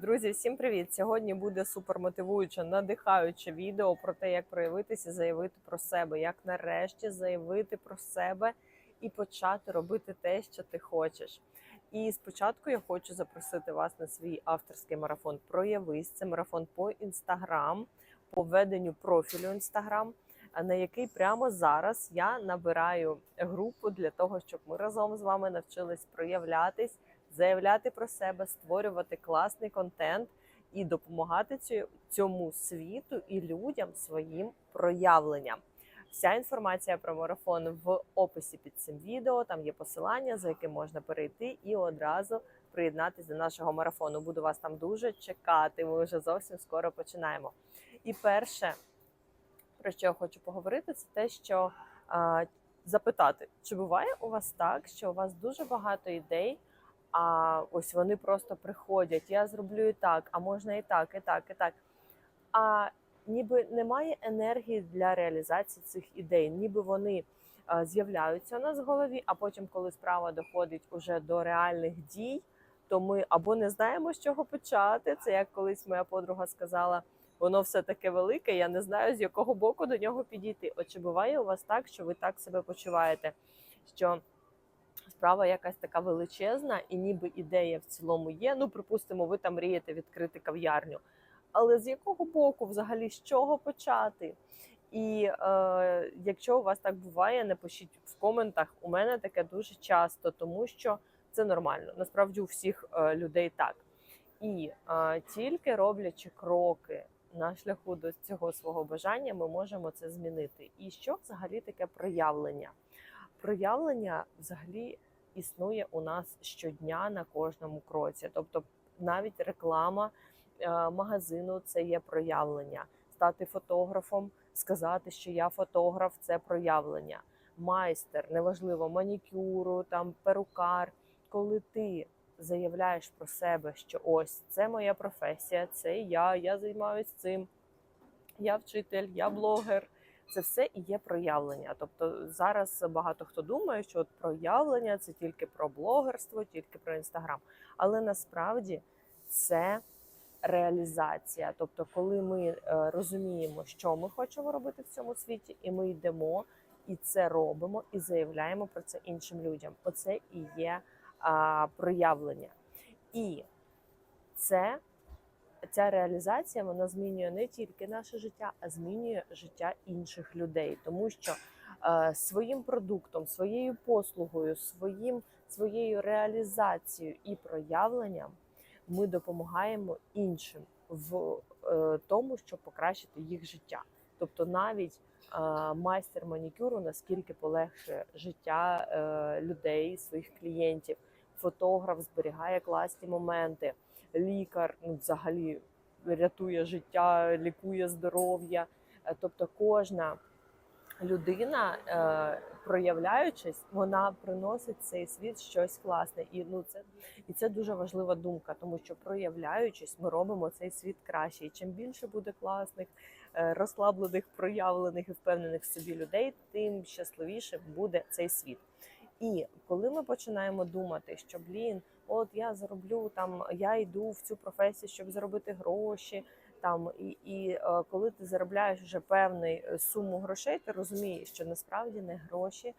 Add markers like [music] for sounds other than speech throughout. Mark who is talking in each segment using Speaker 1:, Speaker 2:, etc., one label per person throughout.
Speaker 1: Друзі, всім привіт! Сьогодні буде супермотивуюче, надихаюче відео про те, як проявитися, заявити про себе, як нарешті заявити про себе і почати робити те, що ти хочеш. І спочатку я хочу запросити вас на свій авторський марафон Проявись. Це марафон по інстаграм, по веденню профілю інстаграм, на який прямо зараз я набираю групу для того, щоб ми разом з вами навчились проявлятись заявляти про себе, створювати класний контент і допомагати цьому світу і людям своїм проявленням. Вся інформація про марафон в описі під цим відео. Там є посилання, за яким можна перейти і одразу приєднатися до нашого марафону. Буду вас там дуже чекати. Ми вже зовсім скоро починаємо. І перше, про що я хочу поговорити, це те, що а, запитати, чи буває у вас так, що у вас дуже багато ідей, а ось вони просто приходять. Я зроблю і так, а можна і так, і так, і так. А ніби немає енергії для реалізації цих ідей, ніби вони з'являються у нас в голові, а потім, коли справа доходить уже до реальних дій, то ми або не знаємо, з чого почати. Це як колись моя подруга сказала. Воно все таке велике, я не знаю, з якого боку до нього підійти. От чи буває у вас так, що ви так себе почуваєте? Що справа якась така величезна, і ніби ідея в цілому є. Ну, припустимо, ви там мрієте відкрити кав'ярню. Але з якого боку, взагалі, з чого почати? І е, якщо у вас так буває, напишіть в коментах. У мене таке дуже часто, тому що це нормально. Насправді у всіх е, людей так. І е, тільки роблячи кроки на шляху до цього свого бажання, ми можемо це змінити. І що взагалі таке проявлення? Проявлення взагалі існує у нас щодня на кожному кроці. Тобто, навіть реклама е, магазину це є проявлення. Стати фотографом, сказати, що я фотограф, це проявлення. Майстер, неважливо, манікюру, там перукар. Коли ти заявляєш про себе, що ось це моя професія, це я, я займаюся цим, я вчитель, я блогер. Це все і є проявлення. Тобто зараз багато хто думає, що от проявлення це тільки про блогерство, тільки про інстаграм. Але насправді це реалізація. Тобто, коли ми е, розуміємо, що ми хочемо робити в цьому світі, і ми йдемо і це робимо, і заявляємо про це іншим людям. Оце і є а, проявлення. І це ця реалізація вона змінює не тільки наше життя, а змінює життя інших людей, тому що е, своїм продуктом, своєю послугою, своїм своєю реалізацією і проявленням ми допомагаємо іншим в е, тому, щоб покращити їх життя. Тобто, навіть е, майстер манікюру наскільки полегшує життя е, людей, своїх клієнтів, фотограф зберігає класні моменти лікар ну, взагалі рятує життя, лікує здоров'я. Е, Тобто кожна людина, е, проявляючись, вона приносить цей світ щось класне. І ну це і це дуже важлива думка, тому що проявляючись, ми робимо цей світ краще. І чим більше буде класних, е, розслаблених, проявлених і впевнених в собі людей, тим щасливіше буде цей світ. І коли ми починаємо думати, що блін, от я зароблю там, я йду в цю професію, щоб заробити гроші. Там і, і е, коли ти заробляєш вже певний е, суму грошей, ти розумієш, що насправді не гроші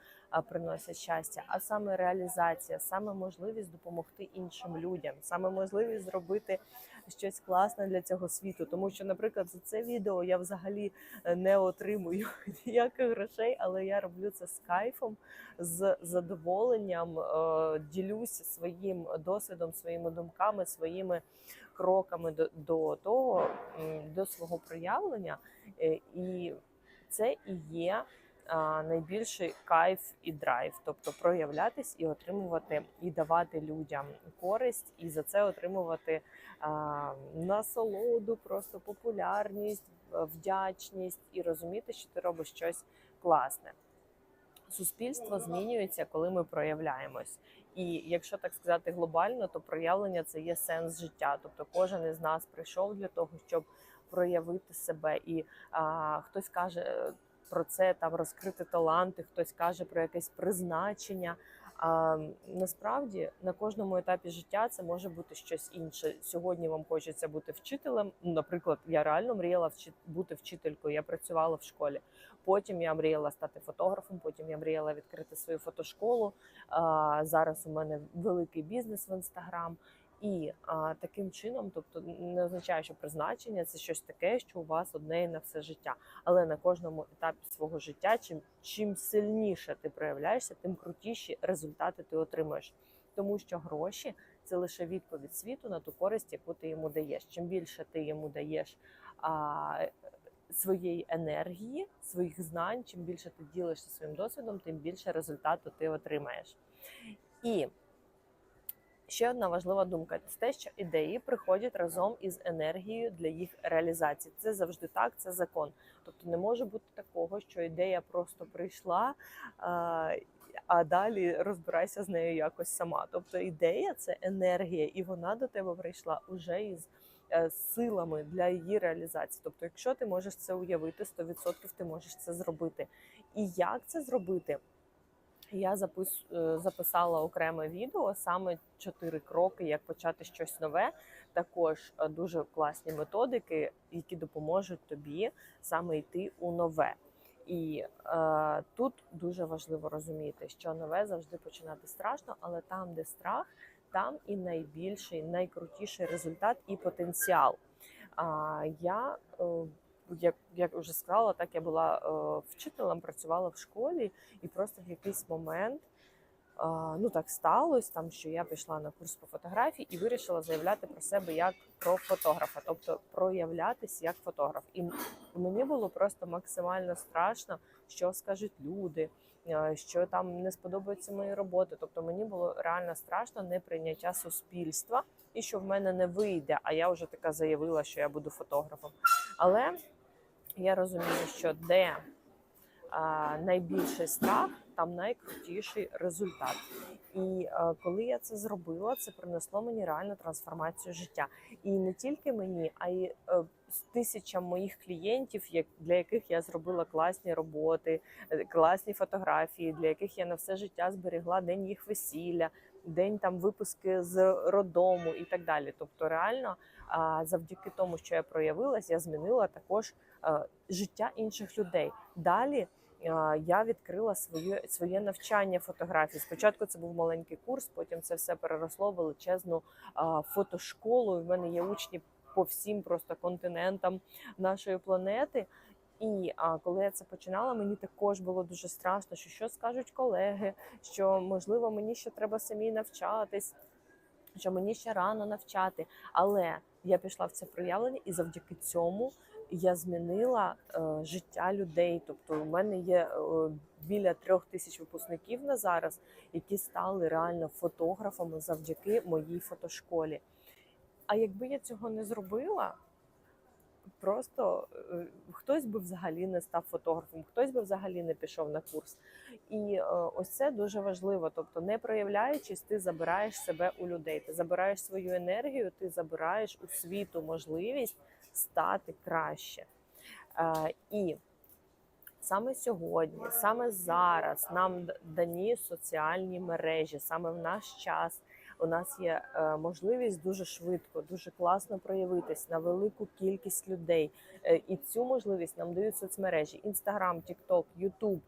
Speaker 1: приносять щастя, а саме реалізація, саме можливість допомогти іншим людям, саме можливість зробити щось класне для цього світу. Тому що, наприклад, за це відео я взагалі е, не отримую [laughs] ніяких грошей, але я роблю це з кайфом, з задоволенням, е, ділюся своїм досвідом, своїми думками, своїми кроками до, до того, до свого проявлення. Е, І це і є найбільший кайф і драйв, тобто проявлятись і отримувати, і давати людям користь, і за це отримувати насолоду, просто популярність, вдячність і розуміти, що ти робиш щось класне. Суспільство змінюється, коли ми проявляємось. І якщо так сказати глобально, то проявлення це є сенс життя. Тобто, кожен із нас прийшов для того, щоб проявити себе. І а, хтось каже про це там розкрити таланти, хтось каже про якесь призначення. А насправді на кожному етапі життя це може бути щось інше. Сьогодні вам хочеться бути вчителем. Наприклад, я реально мріяла бути вчителькою. Я працювала в школі. Потім я мріяла стати фотографом. Потім я мріяла відкрити свою фотошколу. А, зараз у мене великий бізнес в інстаграм. І а, таким чином, тобто не означає, що призначення це щось таке, що у вас одне і на все життя. Але на кожному етапі свого життя, чим чим сильніше ти проявляєшся, тим крутіші результати ти отримуєш. Тому що гроші це лише відповідь світу на ту користь, яку ти йому даєш. Чим більше ти йому даєш а, своєї енергії, своїх знань, чим більше ти ділишся своїм досвідом, тим більше результату ти отримаєш. І ще одна важлива думка це те, що ідеї приходять разом із енергією для їх реалізації. Це завжди так, це закон. Тобто не може бути такого, що ідея просто прийшла. А, далі розбирайся з нею якось сама. Тобто ідея це енергія, і вона до тебе прийшла уже із е, силами для її реалізації. Тобто, якщо ти можеш це уявити, 100% ти можеш це зробити. І як це зробити? Я запис, е, записала окреме відео, саме чотири кроки, як почати щось нове. Також е, дуже класні методики, які допоможуть тобі саме йти у нове. І е, тут дуже важливо розуміти, що нове завжди починати страшно, але там, де страх, там і найбільший, найкрутіший результат і потенціал. А я, е, як, як вже сказала, так я була е, вчителем, працювала в школі, і просто в якийсь момент. а, Ну так сталося, там що я пішла на курс по фотографії і вирішила заявляти про себе як про фотографа, тобто проявлятись як фотограф. І мені було просто максимально страшно, що скажуть люди, е, що там не сподобаються мої роботи. Тобто мені було реально страшно неприйняття суспільства і що в мене не вийде. А я вже така заявила, що я буду фотографом. Але я розумію, що де а, найбільший страх, там найкрутіший результат. І е, коли я це зробила, це принесло мені реальну трансформацію життя. І не тільки мені, а й е, з тисячам моїх клієнтів, для яких я зробила класні роботи, е, класні фотографії, для яких я на все життя зберігла день їх весілля, день там випуски з роддому і так далі. Тобто, реально, завдяки тому, що я проявилась, я змінила також е, життя інших людей. Далі я відкрила своє своє навчання фотографії. Спочатку це був маленький курс, потім це все переросло в величезну а, фотошколу. В мене є учні по всім просто континентам нашої планети. І а, коли я це починала, мені також було дуже страшно, що що скажуть колеги, що можливо мені ще треба самі навчатись, що мені ще рано навчати. Але я пішла в це проявлення, і завдяки цьому я змінила е, життя людей. Тобто, у мене є е, біля трьох тисяч випускників на зараз, які стали реально фотографами завдяки моїй фотошколі. А якби я цього не зробила, просто е, хтось би взагалі не став фотографом, хтось би взагалі не пішов на курс. І е, ось це дуже важливо. Тобто, не проявляючись, ти забираєш себе у людей, ти забираєш свою енергію, ти забираєш у світу можливість стати краще. Е, І саме сьогодні, саме зараз нам дані соціальні мережі, саме в наш час. У нас є е, можливість дуже швидко, дуже класно проявитись на велику кількість людей. Е, і цю можливість нам дають соцмережі: Інстаграм, Тікток, Ютуб,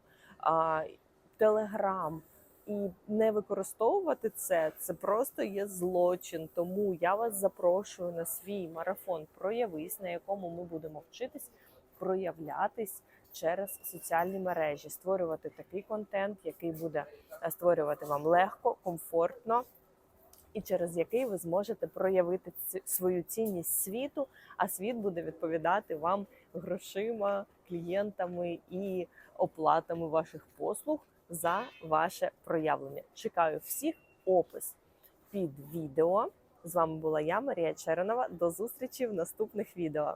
Speaker 1: Телеграм. І не використовувати це це просто є злочин. Тому я вас запрошую на свій марафон Проявись, на якому ми будемо вчитись проявлятись через соціальні мережі, створювати такий контент, який буде е, створювати вам легко, комфортно, і через який ви зможете проявити свою цінність світу, а світ буде відповідати вам грошима, клієнтами і оплатами ваших послуг за ваше проявлення. Чекаю всіх опис під відео. З вами була я, Марія Черенова. До зустрічі в наступних відео.